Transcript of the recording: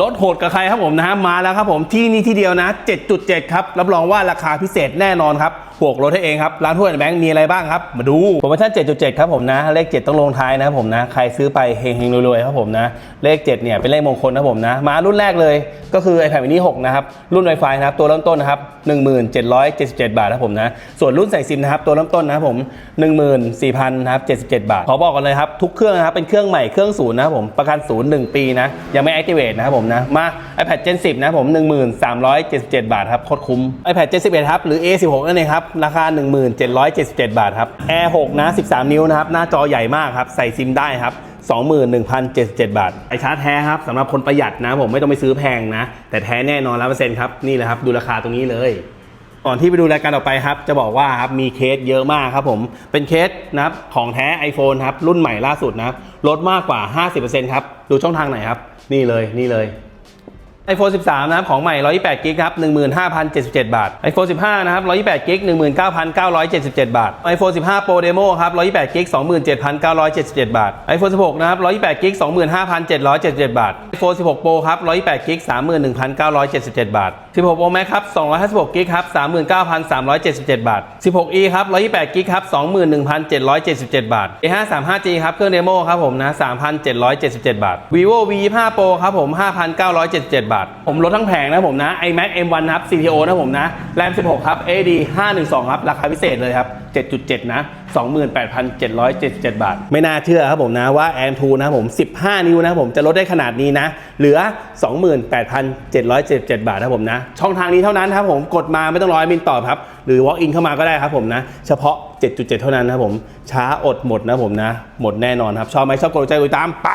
ลดโหดกับใครครับผมนะฮะมาแล้วครับผมที่นี่ที่เดียวนะ 7.7 ครับ รับรองว่าราคาพิเศษแน่นอนครับบวกลดให้เองครับ ร้านทั่วแบงค์มีอะไรบ้างครับ มาดูโปรโมชั่น 7.7 ครับผมนะ เลข 7 ต้องลงท้ายนะครับผมนะ ใครซื้อไปเฮงๆรวยๆครับผมนะ เลข 7 เนี่ยเป็นเลขมงคลนะครับผมนะ มารุ่นแรกเลยก็คือ iPad mini 6 นะครับ รุ่น Wi-Fi นะครับ ตัวเริ่มต้นนะครับ 1777 บาทนะครับผมนะ ส่วนรุ่นใส่ซิมนะครับ ตัวเริ่มต้นนะครับผม 14,000นะครับ77 บาท ขอบอกกันเลยครับ ทุกเครื่องนะครับเป็นเครื่องใหม่เครื่องศูนย์นะครับผมประกันศูนย์1ปีนะยังไม่ activate นะครับผมนะ มา iPad Gen 10 นะครับผม 1377 บาทครับ โคตรคุ้ม iPad Gen 11 ครับ หรือ A16 นั่นเองครับ ราคา 1777 บาทครับ Air 6 นะ 13 นิ้วนะครับ หน้าจอใหญ่มากครับ ใส่ซิมได้ครับ21,077 บาท ไอชาร์จแท้ครับสำหรับคนประหยัดนะผมไม่ต้องไปซื้อแพงนะ แต่แท้แน่นอนร้อเปอร์เซ็นต์ครับ นี่แหละครับ ดูราคาตรงนี้เลย ก่อนที่ไปดูรายการต่อไปครับ จะบอกว่าครับมีเคสเยอะมากครับผม เป็นเคสนะครับของแท้ iPhone ครับรุ่นใหม่ล่าสุดนะครับลดมากกว่า 50%ครับ ดูช่องทางไหนครับ นี่เลยนี่เลย iPhone 13 นะครับ ของใหม่ 128 กิกครับ 15,077 บาท iPhone 15 นะครับ 128 กิก 19,977 บาท iPhone 15 Pro Demo ครับ 128 กิก 27,977 บาท iPhone 16 นะครับ 128 กิก 25,777 บาท iPhone 16 Pro ครับ 128กิก31,977 บาท 16 Pro Max ครับ 256กิกครับ 39,377 บาท 16e ครับ 128กิกครับ 21,777 บาท A535G ครับ เครื่องเดโมครับผมนะ 3,777 บาท vivo v 25 Pro ครับผม 5,977 บาท ผมลดทั้งแผงนะผมนะ iMac M1 ครับ CPO นะผมนะ RAM 16 ครับ AD 512 ครับ ราคาพิเศษเลยครับ 7.7 นะ28,777 บาท ไม่น่าเชื่อครับผมนะว่า a m 2นะครับผม 15 นิ้วนะครับผมจะลดได้ขนาดนี้นะ เหลือ 28,777 บาทนะครับผมนะ ช่องทางนี้เท่านั้นครับผมกดมาไม่ต้องรอยมินต่อครับ หรือ walk in เข้ามาก็ได้ครับผมนะ เฉพาะ 7.7 เท่านั้นนะครับผม ช้าอดหมดนะผมนะ หมดแน่นอนครับ ชอบไหมชอบกดใจกดตามไป